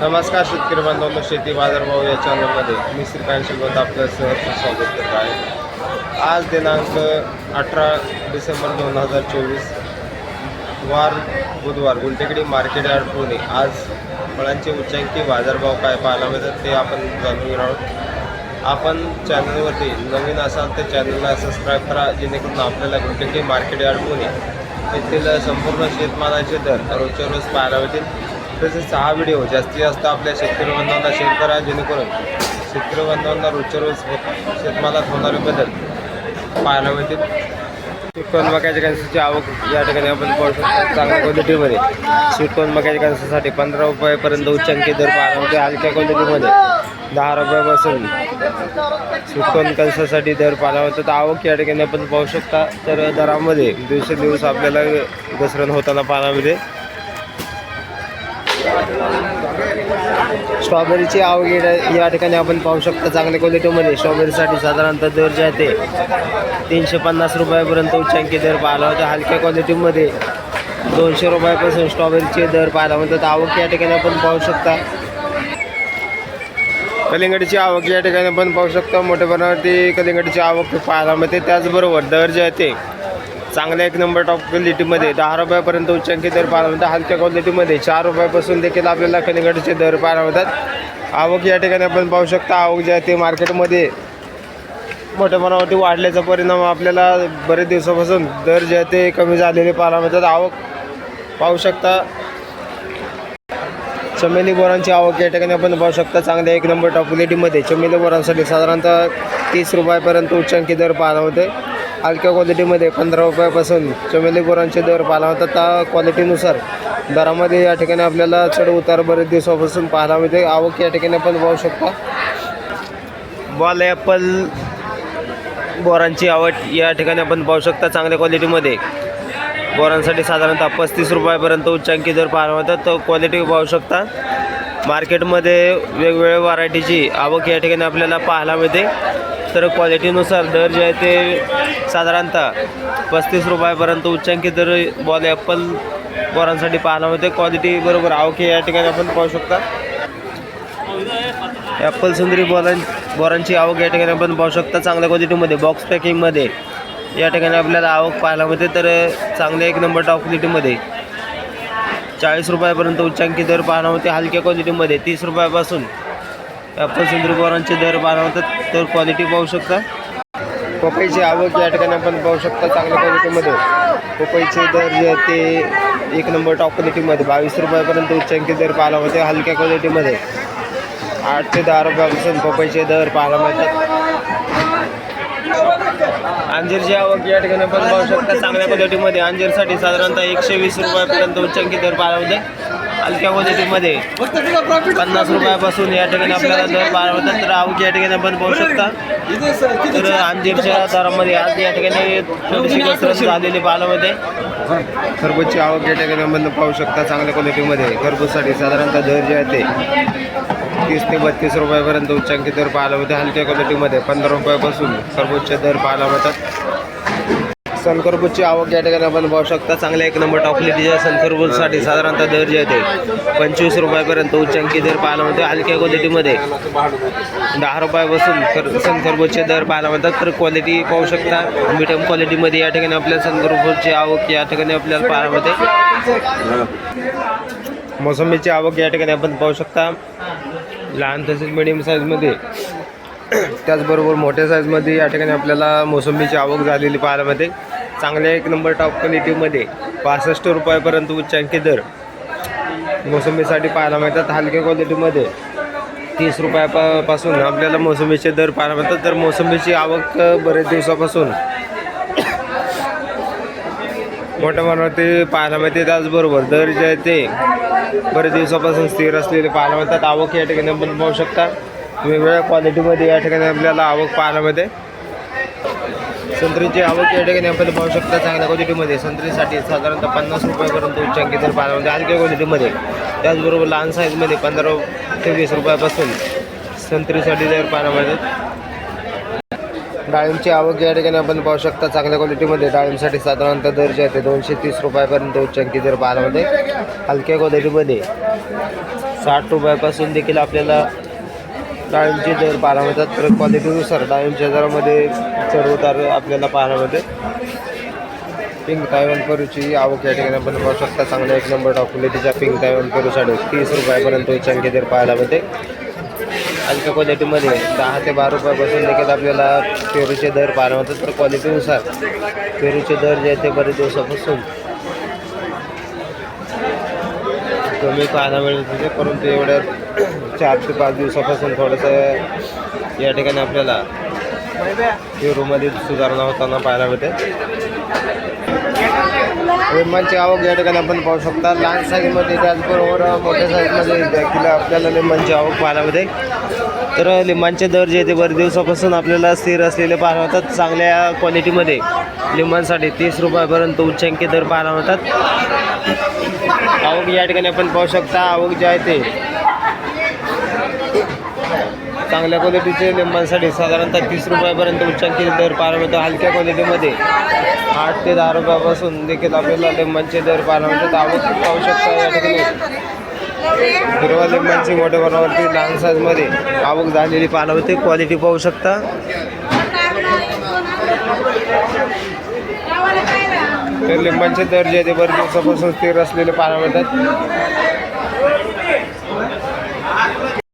नमस्कार शेतकरी बांधवांनो शेती बाजारभाव या चॅनलमध्ये मी श्री कांशीलबंद आपलं सहर्ष स्वागत करत आहे. आज दिनांक अठरा डिसेंबर दोन हजार चोवीस वार बुधवार गुलटेकडी मार्केट यार्ड पुणे. आज फळांचे उच्चांकी बाजारभाव काय पाहायला मिळतात ते आपण जाणून घेणार आहोत. आपण चॅनलवरती नवीन असाल तर चॅनलला सबस्क्राईब करा जेणेकरून आपल्याला गुलटेकडी मार्केट यार्ड पुणे येथील संपूर्ण शेतमालाचे दर रोजच्या रोज पाहायला मिळतील. तसेच हा व्हिडिओ जास्तीत जास्त आपल्या शेतकरी बांधवांना शेअर करा जेणेकरून शेतकरी बांधवांना रोजच्या रोज शेतमालात होणारे बदल पाहायला मिळतील. स्वीटकॉर्न मक्याच्या कणसाची आवक या ठिकाणी आपण पाहू शकतो. चांगल्या क्वालिटीमध्ये सुटकोन मक्याच्या कणसासाठी पंधरा रुपयापर्यंत उच्चांकी दर पाहायला मिळते. हलक्या क्वालिटीमध्ये दहा रुपयापासून सुटकोन कणसासाठी दर पाहायला मिळतो. तर आवक या ठिकाणी आपण पाहू शकता. तर दरामध्ये दिवसेंदिवस आपल्याला घसरण होताना पाहायला मिळते. स्ट्रॉबेरीची आवक या- ठिकाणी आपण पाहू शकता चांगल्या क्वालिटीमध्ये. स्ट्रॉबेरीसाठी साधारणतः दर जे आहे ते तीनशे पन्नास रुपयापर्यंत उच्चांकी दर पाहायला होता. हलक्या क्वालिटीमध्ये दोनशे रुपयापासून स्ट्रॉबेरीचे दर पाहायला म्हणतात आवक या ठिकाणी आपण पाहू शकता. कलिंगडीची आवक या ठिकाणी आपण पाहू शकता. मोठ्या प्रमाणावरती कलिंगडीची आवक पाहायला मिळते. त्याचबरोबर दर जे आहे ते चांगल्या एक नंबर टॉप क्वालिटीमध्ये दहा रुपयापर्यंत उच्चांकी दर पाहायला मिळतात. हलक्या क्वालिटीमध्ये चार रुपयापासून देखील आपल्याला कलिंगडचे दर पाहायला मिळतात. आवक या ठिकाणी आपण पाहू शकता आवक जे आहे ते मार्केटमध्ये मोठ्या प्रमाणावरती वाढल्याचा परिणाम आपल्याला बरेच दिवसापासून दर जे आहे ते कमी झालेले पाहायला मिळतात. आवक पाहू शकता. चमेली बोरांची आवक या ठिकाणी आपण पाहू शकता. चांगल्या एक नंबर टॉप क्वालिटीमध्ये चमेली बोरांसाठी साधारणतः तीस रुपयापर्यंत उच्चांकी दर पाहायला होते हलक्या क्वालिटीमध्ये पंधरा रुपयापासून चमेली बोरांचे दर पाहायला होतात त्या क्वालिटीनुसार दरामध्ये या ठिकाणी आपल्याला चढ उतार बरेच दिवसापासून पाहायला मिळते. आवक या ठिकाणी आपण पाहू शकता. बॉल ॲपल बोरांची आवड या ठिकाणी आपण पाहू शकता चांगल्या क्वालिटीमध्ये बोरांसाठी साधारणतः पस्तीस रुपयापर्यंत उच्चांकी दर पाहायला होता तर क्वालिटी पाहू शकता. मार्केटमध्ये वेगवेगळ्या व्हरायटीची आवक या ठिकाणी आपल्याला पाहायला मिळते. तर क्वालिटीनुसार दर जे आहे ते साधारणतः पस्तीस रुपयापर्यंत उच्चांकी दर बॉल ॲपल बोरांसाठी पाहायला मिळते. क्वालिटी बरोबर आवक या ठिकाणी आपण पाहू शकता. ॲपल सुंदरी बोरां बोरांची आवक या ठिकाणी आपण पाहू शकता. चांगल्या क्वालिटीमध्ये बॉक्स पॅकिंगमध्ये या ठिकाणी आपल्याला आवक पाहायला मिळते. तर चांगल्या एक नंबर टॉप क्वालिटीमध्ये चाळीस रुपयापर्यंत उच्चांकी दर पाहायला मिळते. हलक्या क्वालिटीमध्ये तीस रुपयापासून ॲपल सुंदरी दर पाहायला तर क्वालिटी पाहू शकता. पपईची आवक या ठिकाणी आपण पाहू शकता चांगल्या क्वालिटीमध्ये पपईचे दर जे ते एक नंबर टॉप क्वालिटीमध्ये बावीस रुपयापर्यंत उच्चांकी दर पाहायला मिळते हलक्या क्वालिटीमध्ये आठ ते दहा रुपयापासून पपईचे दर पाहायला मिळतात. अंजीरची आवक या ठिकाणी आपण पाहू शकता चांगल्या क्वालिटीमध्ये अंजीरसाठी साधारणतः एकशे वीस रुपयापर्यंत उच्चांकी दर पाहायला मिळते. हलक्या क्वालिटीमध्ये. पन्नास रुपयापासून या ठिकाणी आपल्याला दर पाहायला तर आवक या ठिकाणी आपण पाहू शकता. तर अंजीरच्या दरामध्ये आज या ठिकाणी थोडीशी घसरण झालेली पाहायला खरबूजची आवक या ठिकाणी आपण पाहू शकता चांगल्या क्वालिटीमध्ये. खरबूजसाठी साधारणतः दर जे आहे ते तीस ते बत्तीस रुपयापर्यंत उच्चांकी दर पाहायला मिळते. हलक्या क्वालिटीमध्ये पंधरा रुपयापासून सर्वोच्च दर पाहायला मिळतात. सनखरबूजची आवक या ठिकाणी आपण पाहू शकता. चांगल्या एक नंबर टॉप क्वालिटीच्या साधारणतः दर जे आहे पंचवीस रुपयापर्यंत उच्चांकी दर पाहायला मिळते हलक्या क्वालिटीमध्ये दहा रुपयापासून खर सनखरबूजचे दर पाहायला मिळतात. तर क्वालिटी पाहू शकता. मिडियम क्वालिटीमध्ये या ठिकाणी आपल्याला संकरपूरची आवक या ठिकाणी आपल्याला पाहायला मिळते. मोसंबीची आवक या ठिकाणी आपण पाहू शकता. लहान तसेच मिडियम साईजमध्ये त्याचबरोबर मोठ्या साईजमध्ये या ठिकाणी आपल्याला मोसंबीची आवक झालेली पाहायला मिळते. चांगल्या एक नंबर टॉप क्वालिटीमध्ये पासष्ट रुपयापर्यंत उच्चांकी दर. मोसंबीसाठी पाहायला मिळतात हलक्या क्वालिटीमध्ये तीस रुपयापासून आपल्याला मोसंबीचे दर पाहायला मिळतात. तर मोसंबीची आवक बरेच दिवसापासून मोठ्या प्रमाणावरती पाहायला मिळते. त्याचबरोबर दर जे आहे ते बरेच दिवसापासून स्थिर असलेले पाहायला मिळतात. आवक या ठिकाणी आपण पाहू शकता. वेगवेगळ्या क्वालिटीमध्ये या ठिकाणी आपल्याला आवक पाहायला मिळते. संत्रीची आवक या ठिकाणी आपण पाहू शकता चांगल्या क्वालिटीमध्ये संत्रीसाठी साधारणतः पन्नास रुपयापर्यंत उच्चांकी दर पाहायला म्हणजे हलक्या क्वालिटीमध्ये त्याचबरोबर लहान साईजमध्ये पंधरा ते वीस रुपयापासून संत्रीसाठी दर पाहायला मिळतात. डाळिंबची आवक या ठिकाणी आपण पाहू शकता चांगल्या क्वालिटीमध्ये डाळिंबसाठी साधारणतः दर जे आहे दोनशे तीस रुपयापर्यंत उच्चांकी दर पाहायला मिळते हलक्या क्वालिटीमध्ये साठ रुपयापासून देखील आपल्याला डाळिंबचे दर पाहायला मिळतात. तर क्वालिटीनुसार डाळिंबच्या दरामध्ये चढ उतार आपल्याला पाहायला मिळते. पिंक तायवान करूची आवक या ठिकाणी आपण पाहू शकता. चांगला एक नंबर टाकून तिच्या पिंक तायवान साडे तीस रुपयापर्यंत उच्चांकी दर पाहायला मिळते. हलक्या क्वालिटीमध्ये दहा ते बारा रुपयापासून देखील आपल्याला पेरूचे दर पाहायला मिळतात. तर क्वालिटीनुसार पेरूचे दर जे आहेत ते बरेच दिवसापासून कमी पाहायला मिळत होते. परंतु एवढ्या चार ते पाच दिवसापासून थोडंसं या ठिकाणी आपल्याला पेरूमध्ये सुधारणा होताना पाहायला मिळते. लिंबांची आवक या ठिकाणी आपण पाहू शकता. लहान साईजमध्ये त्याचबरोबर मोठ्या साईजमध्ये देखील आपल्याला लिंबांची आवक पाहायला मिळते. तर लिंबांचे दर जे ते बरेच दिवसापासून आपल्याला स्थिर असलेले पाहायला मिळतात. चांगल्या क्वालिटीमध्ये लिंबांसाठी तीस रुपयापर्यंत उच्चांकी दर पाहायला मिळतात. आवक या ठिकाणी आपण पाहू शकता. आवक जे आहे ते चांगल्या क्वालिटीचे लिंबांसाठी साधारणतः तीस रुपयापर्यंत उच्चांकी दर पाहायला मिळतो हलक्या क्वालिटीमध्ये. आठ ते दहा रुपयापासून देखील आपल्याला लिंबांचे दर पाहायला मिळतात आवक पाहू शकता या ठिकाणी. हिरवा लिंबांची मोठ्या प्रमाणावरती लहान साईजमध्ये आवक झालेली पाहायला मिळते क्वालिटी पाहू शकता. तर लिंबांचे दर जे ते बरेच दिवसापासून स्थिर असलेले पाहायला मिळतात